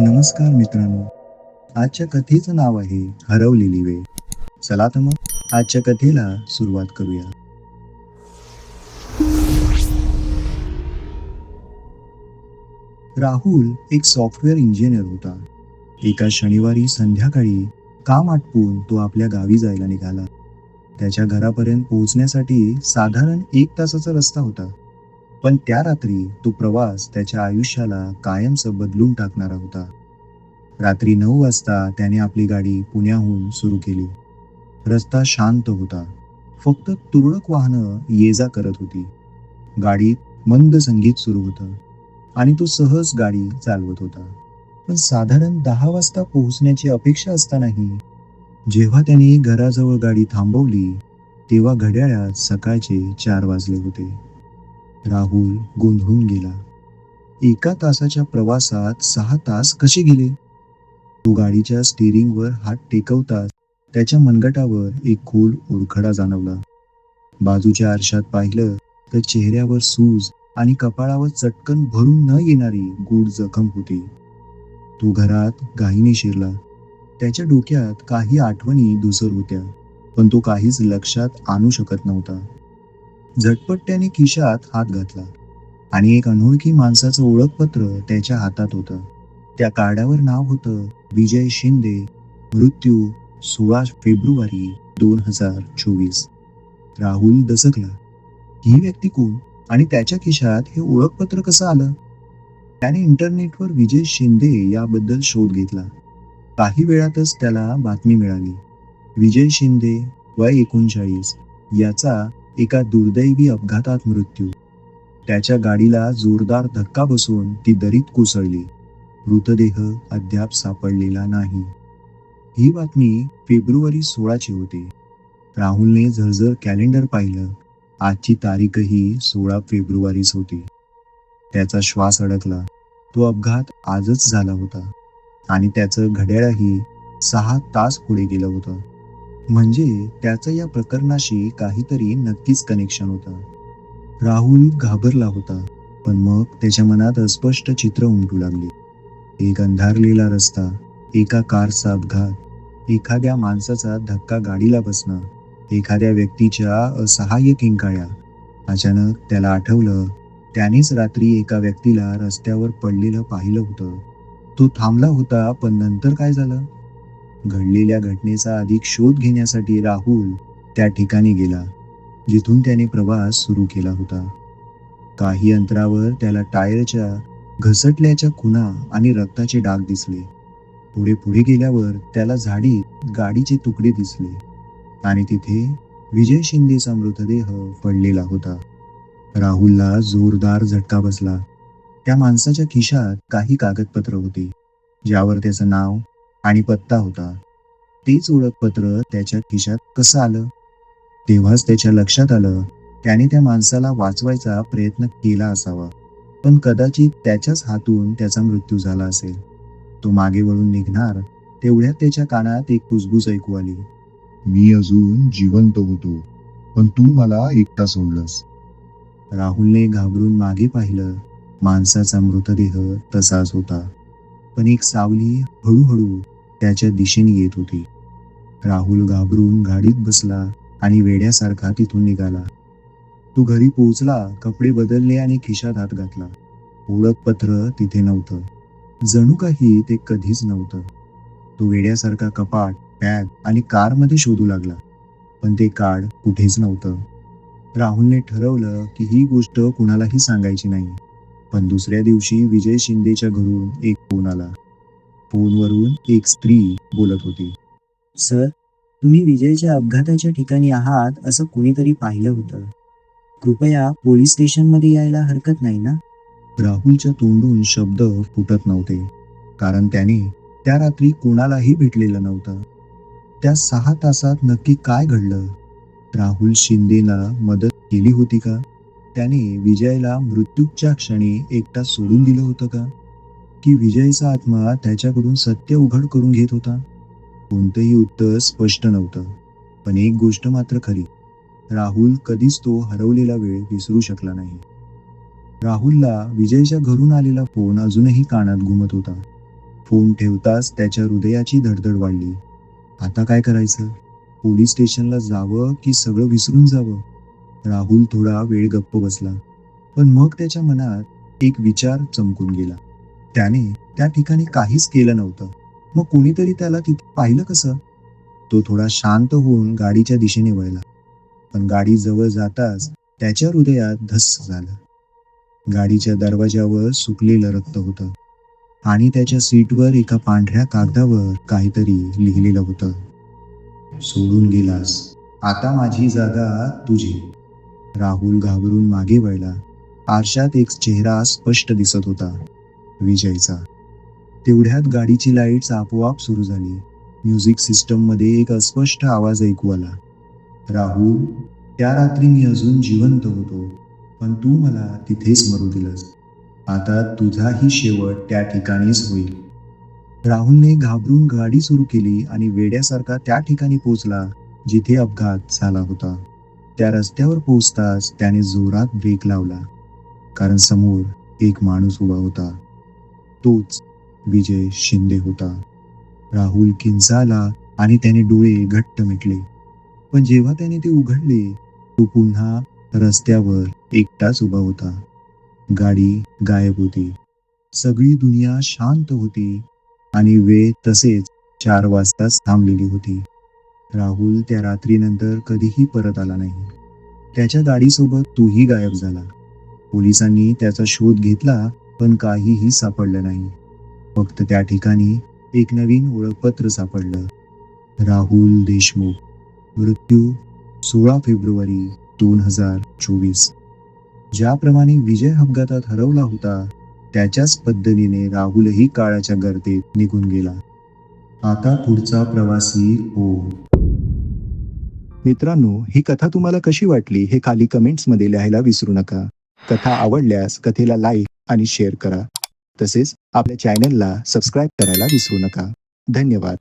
नमस्कार मित्रांनो. आजच्या कथेचं नाव आहे हरवलेली वेळ. चला तर मग आजच्या कथेला सुरुवात करूया. राहुल एक सॉफ्टवेअर इंजिनियर होता. एका शनिवारी संध्याकाळी काम आटपून तो आपल्या गावी जायला निघाला. त्याच्या घरापर्यंत पोहोचण्यासाठी साधारण एक तासाचा रस्ता होता. पण त्या रात्री तो प्रवास त्याच्या आयुष्याला कायमच बदलून टाकणारा होता. रात्री नऊ वाजता त्याने आपली गाडी पुण्याहून सुरू केली. रस्ता शांत होता. फक्त तुरळक वाहनं ये जा करत होती. गाडीत मंद संगीत सुरू होतं. आणि तो सहज गाडी चालवत होता. पण साधारण दहा वाजता पोहोचण्याची अपेक्षा असतानाही जेव्हा त्याने घराजवळ गाडी थांबवली तेव्हा घड्याळात सकाळचे चार वाजले होते. राहुल गोंधळून गेला. एका तासाच्या प्रवासात सहा तास कसे गेले? तो गाडीच्या स्टिअरिंगवर हात टेकवताच त्याच्या मनगटावर एक खोल ओरखडा जाणवला. बाजूच्या आरशात पाहिलं तर चेहऱ्यावर सूज आणि कपाळावर चटकन भरून न येणारी गूढ जखम होती. तो घरात घाईने शिरला. त्याच्या डोक्यात काही आठवणी धुसर होत्या पण तो काहीच लक्षात आणू शकत नव्हता. झटपट त्याने खिशात हात घातला आणि एक अनोळखी माणसाचं ओळखपत्र त्याच्या हातात होतं. त्या कार्डावर नाव होतं विजय शिंदे मृत्यू सोळा फेब्रुवारी दोन हजार चोवीस. राहुल दसकला. ही व्यक्ती कोण? आणि त्याच्या खिशात हे ओळखपत्र कसं आलं? त्याने इंटरनेटवर विजय शिंदे याबद्दल शोध घेतला. काही वेळातच त्याला बातमी मिळाली. विजय शिंदे वय एकोणचाळीस. याचा एका दुर्दैवी अपघातात मृत्यू. त्याच्या गाडीला जोरदार धक्का बसून ती दरीत कोसळली. मृतदेह अद्याप सापडलेला नाही. ही बातमी फेब्रुवारी सोळाची होती. राहुलने झळझळ कॅलेंडर पाहिलं. आजची तारीखही सोळा फेब्रुवारीच होती. त्याचा श्वास अडकला. तो अपघात आजच झाला होता. आणि त्याचं घड्याळही सहा तास पुढे गेलं होतं. म्हणजे त्याचं या प्रकरणाशी काहीतरी नक्कीच कनेक्शन होतं. राहुल घाबरला होता पण मग त्याच्या मनात अस्पष्ट चित्र उमटू लागली. एक अंधारलेला रस्ता एका कारचा अपघात एखाद्या माणसाचा धक्का गाडीला बसणं एखाद्या व्यक्तीच्या असहाय्य किंकाळ्या अचानक त्याला आठवलं त्यानेच रात्री एका व्यक्तीला रस्त्यावर पडलेलं पाहिलं होतं. तो थांबला होता पण नंतर काय झालं? घडलेल्या घटनेचा अधिक शोध घेण्यासाठी राहुल त्या ठिकाणी गेला जिथून त्याने प्रवास सुरू केला होता. काही अंतरावर त्याला टायरच्या घसटल्याच्या खुणा आणि रक्ताचे डाग दिसले. पुढे पुढे गेल्यावर त्याला झाडीत गाडीचे तुकडे दिसले आणि तिथे विजय शिंदेचा मृतदेह पडलेला होता. राहुलला जोरदार झटका बसला. त्या माणसाच्या खिशात काही कागदपत्र होती ज्यावर त्याचं नाव आणि पत्ता होता. तेच ओळखपत्र त्याच्या खिशात कसं आलं? तेव्हाच त्याच्या लक्षात आलं त्याने त्या माणसाला वाचवायचा प्रयत्न केला असावा. पण कदाचित त्याच्याच हातून त्याचा मृत्यू झाला असेल. तो मागे वळून निघणार तेवढ्यात त्याच्या कानात एक कुजबूज ऐकू आली. मी अजून जिवंत होतो पण तू मला एकटा सोडलंस. राहुलने घाबरून मागे पाहिलं माणसाचा मृतदेह तसाच होता. पण एक सावली हळूहळू त्याच्या दिशेने येत होती. राहुल घाबरून गाडीत बसला आणि वेड्यासारखा तिथून निघाला. तो घरी पोहोचला कपडे बदलले आणि खिशात हात घातला. ओळखपत्र तिथे नव्हतं. जणू काही ते कधीच नव्हतं. तो वेड्यासारखा कपाट बॅग आणि कारमध्ये शोधू लागला. पण ते कार्ड कुठेच नव्हतं. राहुलने ठरवलं की ही गोष्ट कुणालाही सांगायची नाही. पण दुसऱ्या दिवशी विजय शिंदेच्या घरून एक फोन आला. फोनवरून एक स्त्री बोलत होती. सर तुम्ही विजयच्या अपघाताच्या ठिकाणी आहात असं कुणीतरी पाहिलं होतं. कृपया पोलीस स्टेशनमध्ये यायला हरकत नाही ना? राहुलच्या तोंडून शब्द फुटत नव्हते. कारण त्याने त्या रात्री कोणालाही भेटलेलं नव्हतं. त्या सहा तासात नक्की काय घडलं? राहुल शिंदेला मदत केली होती का? त्याने विजयला मृत्यूच्या क्षणी एकटा सोडून दिलं होतं का? की विजयचा आत्मा त्याच्याकडून सत्य उघड करून घेत होता. कोणतंही उत्तर स्पष्ट नव्हतं. पण एक गोष्ट मात्र खरी. राहुल कधीच तो हरवलेला वेळ विसरू शकला नाही. राहुलला विजयच्या घरून आलेला फोन अजूनही कानात घुमत होता. फोन ठेवताच त्याच्या हृदयाची धडधड वाढली. आता काय करायचं? पोलीस स्टेशनला जावं की सगळं विसरून जावं? राहुल थोडा वेळ गप्प बसला. पण मग त्याच्या मनात एक विचार चमकून गेला. त्याने त्या ठिकाणी काहीच केलं नव्हतं. मग कोणीतरी त्याला तिथे पाहिलं कसं? तो थोडा शांत होऊन गाडीच्या दिशेने वळला. पण गाडी जवळ जाताच त्याच्या हृदयात धस्स झालं. गाडीच्या दरवाजावर सुकलेलं रक्त होतं. आणि त्याच्या सीटवर एका पांढऱ्या कागदावर काहीतरी लिहिलेलं होतं. सोडून गेलास. आता माझी जागा तुझी. राहुल घाबरून मागे वळला. आरशात एक चेहरा स्पष्ट दिसत होता. विजयचा. तेवढ्यात गाडीची लाईट्स आपोआप सुरू झाली. म्युझिक सिस्टममध्ये एक अस्पष्ट आवाज ऐकू आला. राहुल त्या रात्री मी अजून जिवंत होतो पण तू मला तिथेच मरू दिलंस. आता तुझाही शेवट त्या ठिकाणीच होईल. राहुलने घाबरून गाडी सुरू केली आणि वेड्यासारखा त्या ठिकाणी पोहोचला जिथे अपघात झाला होता. त्या रस्त्यावर पोचताच त्याने जोरात ब्रेक लावला. कारण समोर एक माणूस उभा होता. तोच विजय शिंदे होता. राहुल किंचाला आणि त्याने डोळे घट्ट मिटले. पण जेव्हा त्याने ते उघडले तो पुन्हा रस्त्यावर एकटाच उभा होता. गाडी गायब होती. सगळी दुनिया शांत होती आणि वेळ तसेच चार वाजताच थांबलेली होती. राहुल त्या रात्रीनंतर कधीही परत आला नाही. त्याच्या गाडीसोबत तोही गायब झाला. पोलिसांनी त्याचा शोध घेतला पण काहीही सापडलं नाही. फक्त त्या ठिकाणी एक नवीन ओळखपत्र सापडलं. राहुल देशमुख. मृत्यू सोळा फेब्रुवारी दोन हजार चोवीस. ज्याप्रमाणे विजय अपघातात हरवला होता त्याच्याच पद्धतीने राहुलही काळाच्या गर्दीत निघून गेला. आता पुढचा प्रवासी हो मित्रांनो ही कथा तुम्हाला कशी वाटली हे खाली कमेंट्समध्ये लिहायला विसरू नका. कथा आवडल्यास कथेला लाईक आणि शेअर करा. तसेच आपल्या चॅनलला सबस्क्राईब करायला विसरू नका. धन्यवाद.